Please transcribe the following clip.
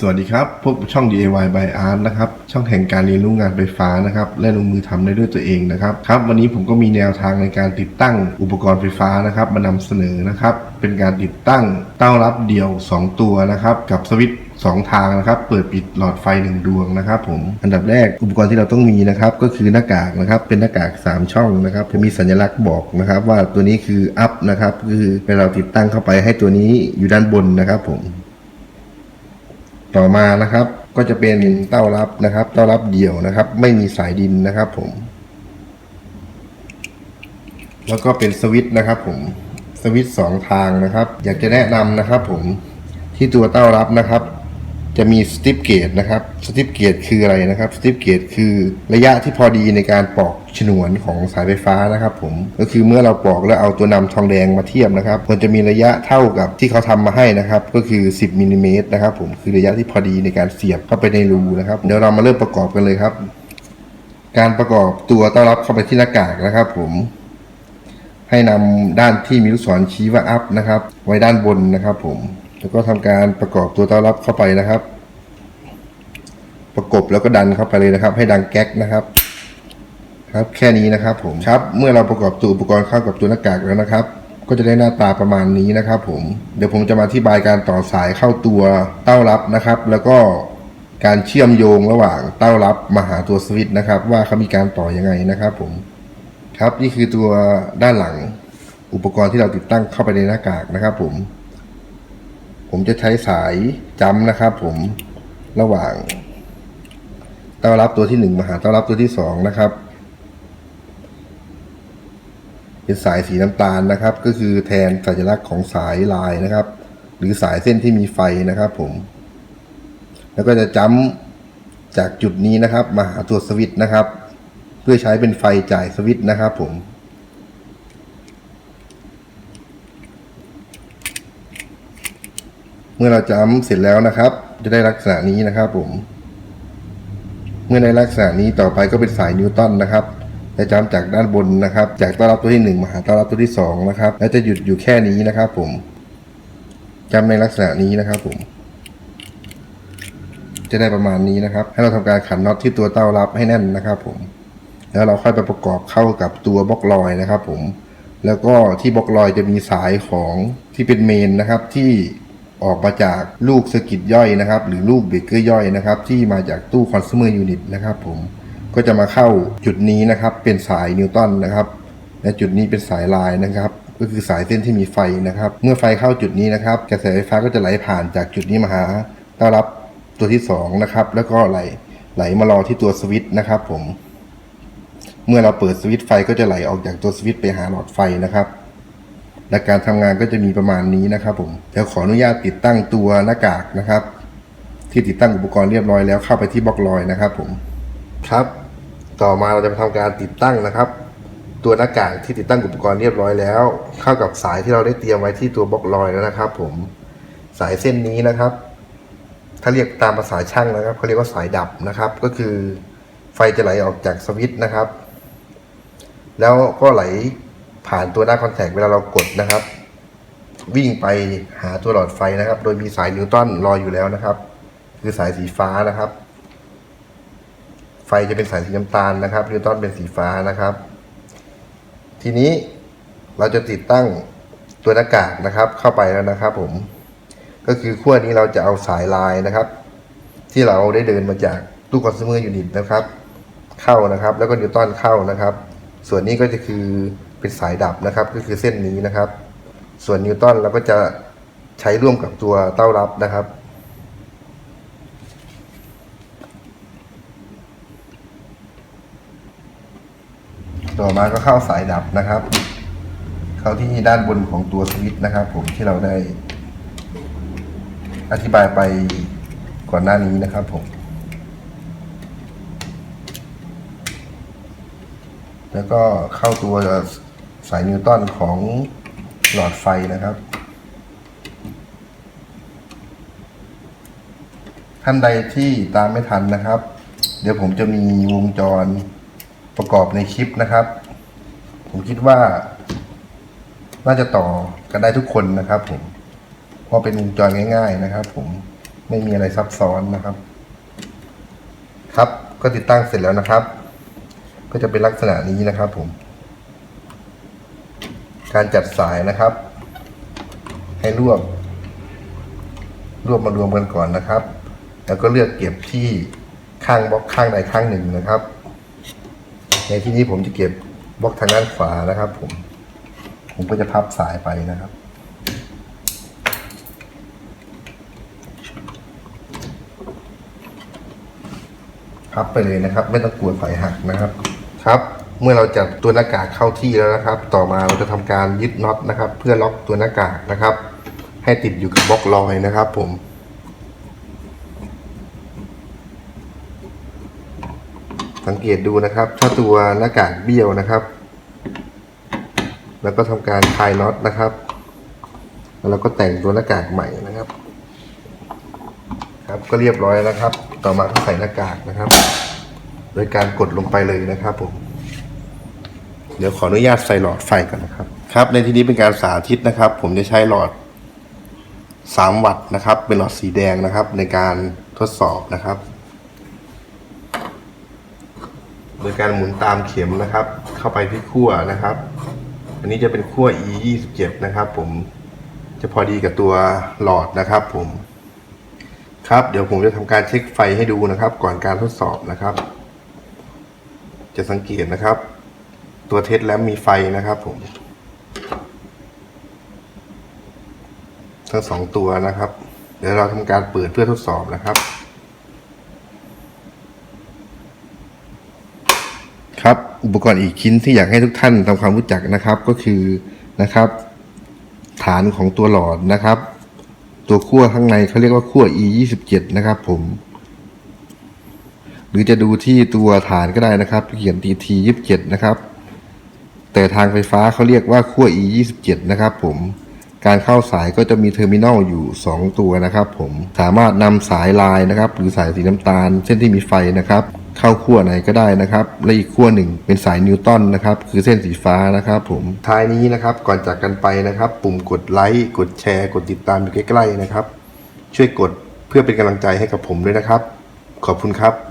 สวัสดีครับพบกับช่อง DIY by Art นะครับ ช่องแห่งการเรียนรู้งานไฟฟ้านะครับ และลงมือทำได้ด้วยตัวเองนะครับ ครับ วันนี้ผมก็มีแนวทางในการติดตั้งอุปกรณ์ไฟฟ้านะครับ มานำเสนอนะครับ เป็นการติดตั้งเต้ารับเดี่ยว 2 ตัวนะครับ กับสวิตช์สองทางนะครับเปิดปิดหลอดไฟหนึ่งดวงนะครับผมอันดับแรกอุปกรณ์ที่เราต้องมีนะครับก็คือหน้ากากนะครับเป็นหน้ากาก 3 ช่องนะครับจะมีสัญลักษณ์บอกนะครับว่าตัวนี้คืออัพนะครับคือเวลาเราติดตั้งเข้าไปให้ตัวนี้อยู่ด้านบนนะครับผม ต่อมานะครับ ก็จะเป็นเต้ารับนะครับ เต้ารับเดี่ยวนะครับ ไม่มีสายดินนะครับผม แล้วก็เป็นสวิตช์นะครับ ผมสวิตช์สองทางนะครับ อยากจะแนะนำนะครับ ผมที่ตัวเต้ารับนะครับ จะมีสติปเกตนะครับสติปเกตคืออะไรนะครับสติปเกตคือระยะที่พอดีในการปอกฉนวนของสายไฟฟ้านะครับผมก็คือเมื่อเราปอกแล้วเอาตัวนำทองแดงมาเทียบนะครับมันจะมีระยะเท่ากับที่เขาทำมาให้นะครับก็คือ 10มิลลิเมตรนะครับผมคือระยะที่พอดีในการเสียบเข้าไปในรูนะครับเดี๋ยวเรามาเริ่มประกอบกันเลยครับ การประกอบตัวต้อนรับเข้าไปที่หน้ากากนะครับ ผมให้นำด้านที่มีลูกศรชี้ว่าอัพนะครับ ไว้ด้านบนนะครับผม แล้วก็ทำการประกอบตัวต้อนรับเข้าไปนะครับ ประกบแล้วก็ดันเข้าไปเลยนะครับ ให้ดังแก๊กนะครับ ครับแค่นี้นะครับผมครับ เมื่อเราประกอบตัวอุปกรณ์เข้ากับตัวหน้ากากแล้วนะครับ ก็จะได้หน้าตาประมาณนี้นะครับผมเดี๋ยวผมจะมาอธิบายการต่อสายเข้าตัวเต้ารับนะครับ แล้วก็การเชื่อมโยงระหว่างเต้ารับมาหาตัวสวิตช์นะครับ ว่าเขามีการต่อยังไงนะครับ ผม ครับนี่คือตัวด้านหลังอุปกรณ์ที่เราติดตั้งเข้าไปในหน้ากากนะครับ ผม ผมจะใช้สายจำนะครับ ผมระหว่างเต้ารับตัวที่หนึ่งมาหาเต้ารับตัวที่สองนะครับ เป็นสายสีน้ำตาลนะครับ ก็คือแทนสัญลักษณ์ของสายลายนะครับ หรือสายเส้นที่มีไฟนะครับ ผม แล้วก็จะจำจากจุดนี้นะครับ มาหาตัวสวิตช์นะครับ เพื่อใช้เป็นไฟจ่ายสวิตช์นะครับ ผม เมื่อเราจ้ำเสร็จแล้วนะครับ จะได้ลักษณะนี้นะครับผม เมื่อในลักษณะนี้ต่อไปก็เป็นสายนิวตันนะครับจะจำจากด้านบนนะครับ จากต้อนรับตัวที่หนึ่งมาหาต้อนรับตัวที่สองนะครับ และจะหยุดอยู่แค่นี้นะครับผมจำในลักษณะนี้นะครับผม จะได้ประมาณนี้นะครับ ให้เราทำการขันน็อตที่ตัวเต้ารับให้แน่นนะครับผม แล้วเราค่อยไปประกอบเข้ากับตัวบล็อกลอยนะครับผมแล้วก็ที่บล็อกลอยจะมีสายของที่เป็นเมนนะครับที่ ออกมาจากลูกสกิตย่อยนะครับ หรือลูกเบรกเกอร์ย่อยนะครับ ที่มาจากตู้คอน sumer unit นะครับผมก็จะมาเข้าจุดนี้นะครับ เป็นสายนิวตันนะครับและจุดนี้เป็นสายลายนะครับ ก็คือสายเส้นที่มีไฟนะครับ เมื่อไฟเข้าจุดนี้นะครับ กระแสไฟฟ้าก็จะไหลผ่านจากจุดนี้มาหาต้อนรับตัวที่สองนะครับแล้วก็ไหลไหลมารอที่ตัวสวิตช์นะครับ ผม เมื่อเราเปิดสวิตช์ไฟก็จะไหลออกจากตัวสวิตช์ไปหาหลอดไฟนะครับ และการทำงานก็จะมีประมาณนี้นะครับผมเดี๋ยวขออนุญาตติดตั้งตัวหน้ากากนะครับ ที่ติดตั้งอุปกรณ์เรียบร้อยแล้วเข้าไปที่บล็อกลอยนะครับ ผมครับ ต่อมาเราจะมาทำการติดตั้งนะครับ ตัวหน้ากากที่ติดตั้งอุปกรณ์เรียบร้อยแล้ว เข้ากับสายที่เราได้เตรียมไว้ที่ตัวบล็อกลอยแล้วนะครับ ผมสายเส้นนี้นะครับ ถ้าเรียกตามภาษาช่างนะครับเขาเรียกว่าสายดับนะครับ ก็คือไฟจะไหลออกจากสวิตช์นะครับ แล้วก็ไหล ผ่านตัวหน้าคอนแทคเวลาเรากดนะครับ วิ่งไปหาตัวหลอดไฟนะครับ โดยมีสายนิวตันรออยู่แล้วนะครับ คือสายสีฟ้านะครับ ไฟจะเป็นสายสีน้ำตาลนะครับนิวตันเป็นสีฟ้านะครับ ทีนี้เราจะติดตั้งตัวหน้ากากนะครับ เข้าไปแล้วนะครับ ผม ก็คือขั้วนี้เราจะเอาสายลายนะครับ ที่เราได้เดินมาจากตู้คอน sumer unit นะครับ เข้านะครับ แล้วก็นิวตันเข้านะครับ ส่วนนี้ก็จะคือ เป็นสายดับนะครับ ก็คือเส้นนี้นะครับ ส่วนนิวตันเราก็จะใช้ร่วมกับตัวเต้ารับนะครับ ต่อมาก็เข้าสายดับนะครับ เข้าที่ด้านบนของตัวสวิตช์นะครับ ผมที่เราได้ อธิบายไปก่อนหน้านี้นะครับผมแล้วก็เข้าตัว สายนิวตันของหลอดไฟนะครับ ท่านใดที่ตามไม่ทันนะครับ เดี๋ยวผมจะมีวงจรประกอบในคลิปนะครับ ผมคิดว่า น่าจะต่อกันได้ทุกคนนะครับผมเพราะเป็นวงจรง่าย ๆนะครับ ผมไม่มีอะไรซับซ้อนนะครับ ครับก็ติดตั้งเสร็จแล้วนะครับ ก็จะเป็นลักษณะนี้นะครับผม การจัดสายนะครับ ให้รวบ รวบมารวมกันก่อนนะครับ แล้วก็เลือกเก็บที่ข้างบล็อกข้างใดข้างหนึ่งนะครับ ในที่นี้ผมจะเก็บบล็อกทางด้านขวานะครับ ผม ผมก็จะพับสายไปนะครับพับไปเลยนะครับ ไม่ต้องกลัวสายหักนะครับ ครับ เมื่อเราจัดตัวหน้ากากเข้าที่แล้วนะครับ ต่อมาเราจะทำการยึดน็อตนะครับ เพื่อล็อกตัวหน้ากากนะครับ ให้ติดอยู่กับบล็อกลอยนะครับ ผมสังเกตดูนะครับ ถ้าตัวหน้ากากเบี้ยวนะครับ แล้วก็ทำการคลายน็อตนะครับ แล้วเราก็แต่งตัวหน้ากากใหม่นะครับ ครับก็เรียบร้อยแล้วครับ ต่อมาก็ใส่หน้ากากนะครับ โดยการกดลงไปเลยนะครับผม เดี๋ยวขออนุญาตใส่หลอดไฟก่อนนะครับ ครับ ในที่นี้เป็นการสาธิตนะครับ ผมจะใช้หลอด 3 วัตต์นะครับ เป็นหลอดสีแดงนะครับ ในการทดสอบนะครับ โดยการหมุนตามเข็มนะครับ เข้าไปที่ขั้วนะครับ อันนี้จะเป็นขั้ว e 2 7นะครับ ผมจะพอดีกับตัวหลอดนะครับ ผม ครับ เดี๋ยวผมจะทำการเช็คไฟให้ดูนะครับ ก่อนการทดสอบนะครับ จะสังเกตนะครับ ตัวเทสแลมมีไฟนะครับผม ทั้งสองตัวนะครับ เดี๋ยวเราทำการเปิดเพื่อทดสอบนะครับ ครับอุปกรณ์อีกชิ้นที่อยากให้ทุกท่านทำความรู้จักนะครับก็คือนะครับ ฐานของตัวหลอดนะครับ ตัวขั้วข้างในเขาเรียกว่าขั้ว e 2 7นะครับผมหรือจะดูที่ตัวฐานก็ได้นะครับเขียน tt 27 นะครับ แต่ทางไฟฟ้าเขาเรียกว่าขั้ว e 27นะครับผม การเข้าสายก็จะมีเทอร์มินอลอยู่ 2 ตัวนะครับ ผม สามารถนำสายลายนะครับ หรือสายสีน้ำตาล เส้นที่มีไฟนะครับ เข้าขั้วไหนก็ได้นะครับ และอีกขั้วหนึ่งเป็นสายนิวตันนะครับ คือเส้นสีฟ้านะครับผม ท้ายนี้นะครับ ก่อนจากกันไปนะครับ ปุ่มกดไลค์ กดแชร์ กดติดตามอยู่ใกล้ๆนะครับ ช่วยกดเพื่อเป็นกำลังใจให้กับผมด้วยนะครับ ขอบคุณครับ